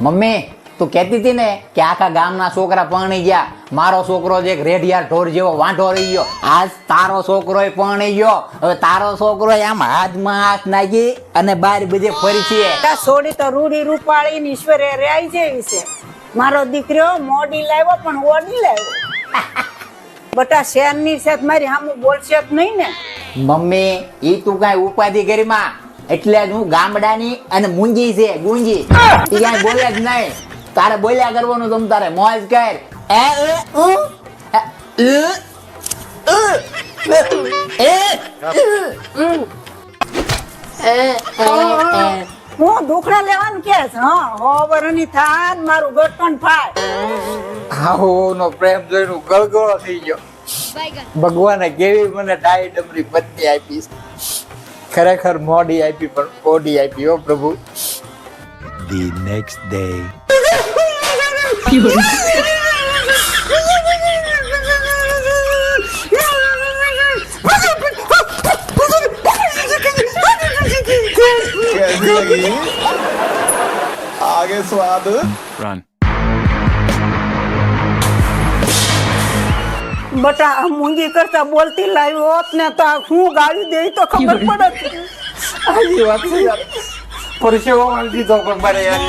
Mummy તું કહેતી હતી ને કે આખા ગામના છોકરા પરણી ગયા. મારો છોકરો જે રેઢિયાર ઢોર જેવો વાંઢો રહી ગયો. આજ તારો છોકરો પરણી ગયો. હવે તારો છોકરો આમ હાથમાં હાથ નાખી અને બાર બીજે ફરી છે. સોડી તો રૂડી રૂપાળી ઈશ્વરે રાઈ જેવી છે. મારો દીકરો મોડી લાવ્યો પણ ઓડી લાવ્યો. બટા શેરની સાથે મારી હામું બોલશે જ નહીં ને. મમ્મી ઈ તું કાંઈ ઉપાધિ કરી માં? એટલે જ હું ગામડાની અને મુંજી છે ગુંજી એ ક્યાંય બોલે જ નહીં. તારે બોલ્યા કરવાનું તમ તારે મોજ કર. એ એ ઉ. હું દુખડા લેવાનું કે છે હા. હો વરની થાન મારું ગટણ ફાય નો પ્રેમ જોઈને ગળગળો થઈ ગયો. ભગવાને કેવી મને ડાય ડમરી પત્ની આપી છે. ખરેખર મોડી આપી પણ કોડી આપી હો પ્રભુ the next day. कैसी लगी आगे स्वाद Run. બટા આ મૂંગી કરતા બોલતી લાવ્યો હોત ને તો હું ગાળી દે તો ખબર પડત આજી વાત છે યાર. પરસેવો વાળી દીધો પણ યાર